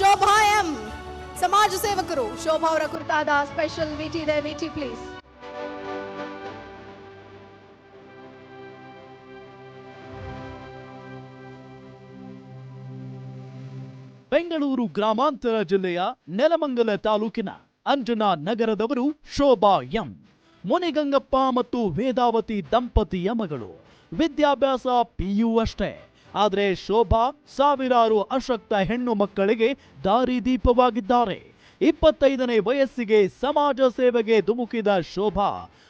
Shobha M, ಸಮಾಜ ಸೇವಕರು. ಶೋಭಾ ಅವರ ಕುರಿತಾದ ಸ್ಪೆಷಲ್ ವಿಟಿ ಇದೆ. ವಿಟಿ ಪ್ಲೀಸ್ ಬೆಂಗಳೂರು ಗ್ರಾಮಾಂತರ ಜಿಲ್ಲೆಯ ನೆಲಮಂಗಲ ತಾಲೂಕಿನ ಅಂಜನಾ ನಗರದವರು ಶೋಭಾ ಎಂ. ಮುನಿಗಂಗಪ್ಪ ಮತ್ತು ವೇದಾವತಿ ದಂಪತಿಯ ಮಗಳು. ವಿದ್ಯಾಭ್ಯಾಸ ಪಿಯು ಅಷ್ಟೇ. ಆದರೆ ಶೋಭಾ ಸಾವಿರಾರು ಅಶಕ್ತ ಹೆಣ್ಣು ಮಕ್ಕಳಿಗೆ ದಾರಿದೀಪವಾಗಿದ್ದಾರೆ ಇಪ್ಪತ್ತೈದನೇ ವಯಸ್ಸಿಗೆ ಸಮಾಜ ಸೇವೆಗೆ ಧುಮುಕಿದ ಶೋಭಾ,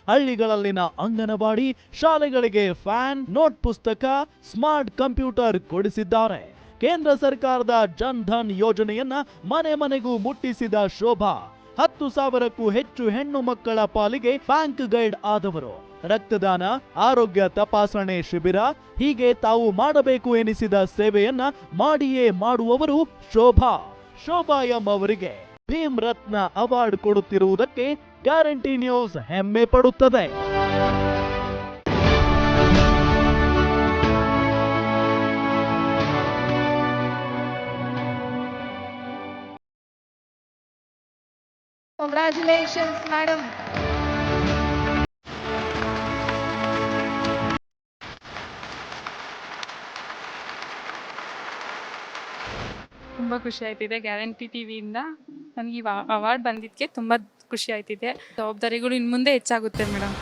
ಹಳ್ಳಿಗಳಲ್ಲಿನ ಅಂಗನವಾಡಿ ಶಾಲೆಗಳಿಗೆ ಫ್ಯಾನ್, ನೋಟ್ ಪುಸ್ತಕ, ಸ್ಮಾರ್ಟ್ ಕಂಪ್ಯೂಟರ್ ಕೊಡಿಸಿದ್ದಾರೆ. ಕೇಂದ್ರ ಸರ್ಕಾರದ ಜನ್ ಧನ್ ಯೋಜನೆಯನ್ನ ಮನೆ ಮನೆಗೂ ಮುಟ್ಟಿಸಿದ ಶೋಭಾ ಹತ್ತು ಸಾವಿರಕ್ಕೂ ಹೆಚ್ಚು ಹೆಣ್ಣು ಮಕ್ಕಳ ಪಾಲಿಗೆ ಬ್ಯಾಂಕ್ ಗೈಡ್ ಆದವರು. ರಕ್ತದಾನ, ಆರೋಗ್ಯ ತಪಾಸಣೆ ಶಿಬಿರ, ಹೀಗೆ ತಾವು ಮಾಡಬೇಕು ಎನಿಸಿದ ಸೇವೆಯನ್ನ ಮಾಡಿಯೇ ಮಾಡುವವರು ಶೋಭಾ. ಶೋಭಾ ಅವರಿಗೆ ಭೀಮ್ ರತ್ನ ಅವಾರ್ಡ್ ಕೊಡುತ್ತಿರುವುದಕ್ಕೆ ಗ್ಯಾರಂಟಿ ನ್ಯೂಸ್ ಹೆಮ್ಮೆ ಪಡುತ್ತದೆ. ಕಂಗ್ರ್ಯಾಚುಲೇಷನ್ಸ್ ಮೇಡಮ್ ತುಂಬ ಖುಷಿ ಆಯ್ತಿದೆ ಗ್ಯಾರಂಟಿ ಟಿವಿಯಿಂದ ನನಗೆ ಈ ಅವಾರ್ಡ್ ಬಂದಿದ್ದಕ್ಕೆ ತುಂಬ ಖುಷಿ ಆಯ್ತಿದೆ. ಜವಾಬ್ದಾರಿಗಳು ಇನ್ನು ಮುಂದೆ ಹೆಚ್ಚಾಗುತ್ತೆ ಮೇಡಮ್